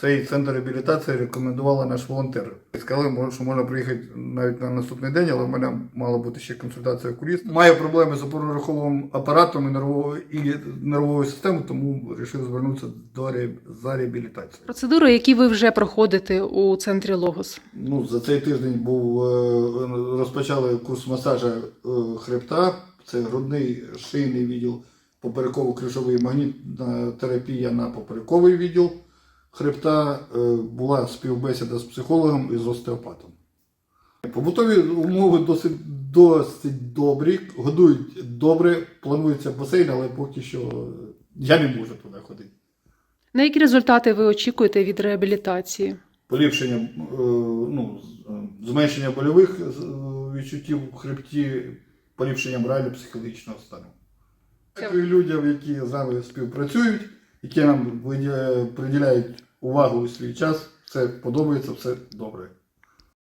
цей центр реабілітації рекомендувала наш волонтер. Сказали, що можна приїхати навіть на наступний день, але в мене мала бути ще консультація окуліст. Маю проблеми з опорно-руховим апаратом і нервовою, і нервовою системою, тому вирішив звернутися до за реабілітацією. Процедури, які ви вже проходите у центрі Логос. Ну, за цей тиждень був е, розпочали курс масажа е, хребта. Це грудний шийний відділ, попереково-крижовий магнітна терапія на поперековий відділ хребта. Е, Була співбесіда з психологом і з остеопатом. Побутові умови досить, досить добрі, годують добре, планується басейн, але поки що я не можу туди ходити. На які результати ви очікуєте від реабілітації? поліпшення, е, ну, е, зменшення больових е, відчуттів в хребті, поліпшення морально-психологічного стану. Дякую людям, які з нами співпрацюють, які нам приділяють увагу у свій час. Це подобається, все добре.